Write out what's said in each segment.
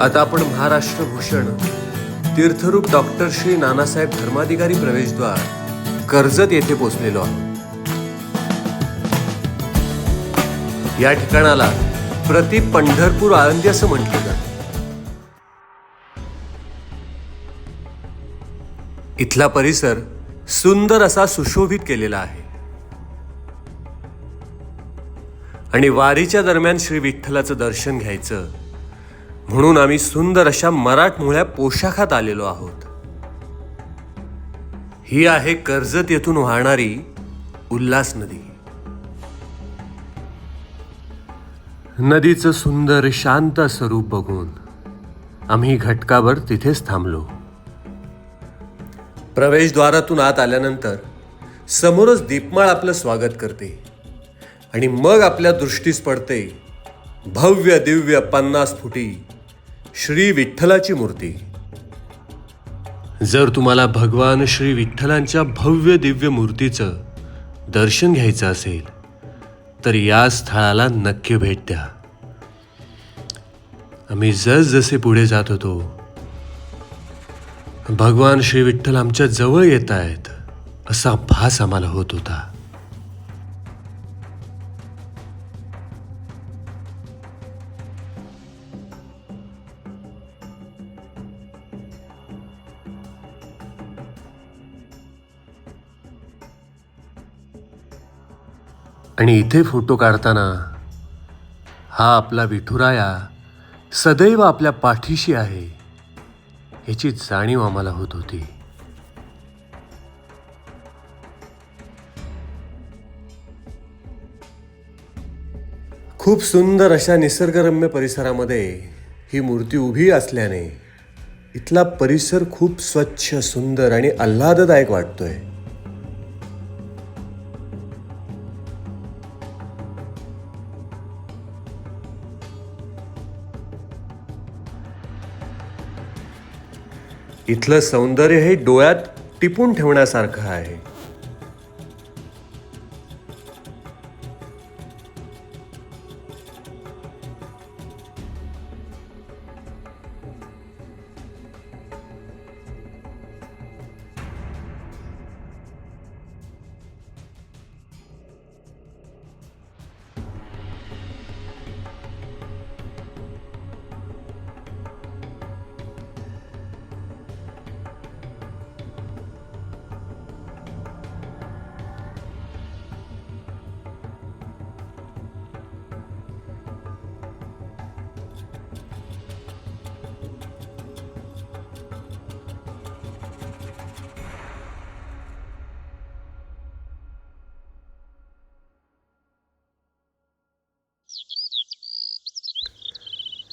आता आपण महाराष्ट्र भूषण तीर्थरूप डॉक्टर श्री नानासाहेब धर्माधिकारी प्रवेशद्वार कर्जत येथे पोहोचलेलो आहोत. या ठिकाणाला प्रति पंढरपूर आळंदी असं म्हटलं जात. इथला परिसर सुंदर असा सुशोभित केलेला आहे. आणि वारीच्या दरम्यान श्री विठ्ठलाचं दर्शन घ्यायचं म्हणून आम्ही सुंदर अशा मराठमोळ्या पोशाखात आलेलो आहोत. ही आहे कर्जत येथून वाहणारी उल्हास नदी. नदीचं सुंदर शांत स्वरूप बघून आम्ही घटकाभर तिथेच थांबलो. प्रवेशद्वारातून आत आल्यानंतर समोरच दीपमाळ आपलं स्वागत करते आणि मग आपल्या दृष्टीस पडते भव्य दिव्य पन्नास फुटी श्री विठ्ठलाची मूर्ती. जर तुम्हाला भगवान श्री विठ्ठलांच्या भव्य दिव्य मूर्तीचं दर्शन घ्यायचं असेल तर या स्थळाला नक्की भेट द्या. आम्ही जसजसे पुढे जात होतो भगवान श्री विठ्ठल आमच्या जवळ येत आहेत असा भास आम्हाला होत होता. आणि इथे फोटो काढताना हा आपला विठुराया सदैव आपल्या पाठीशी आहे याची जाणीव आम्हाला होत होती. खूप सुंदर अशा निसर्गरम्य परिसरामध्ये ही मूर्ती उभी असल्याने इथला परिसर खूप स्वच्छ सुंदर आणि आल्हाददायक वाटतोय. इथलं सौंदर्य हे डोळ्यात टिपून ठेवण्यासारखं आहे.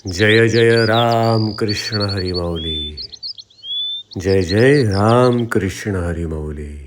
जय जय राम कृष्ण हरी माऊली जय जय राम कृष्ण हरी माऊली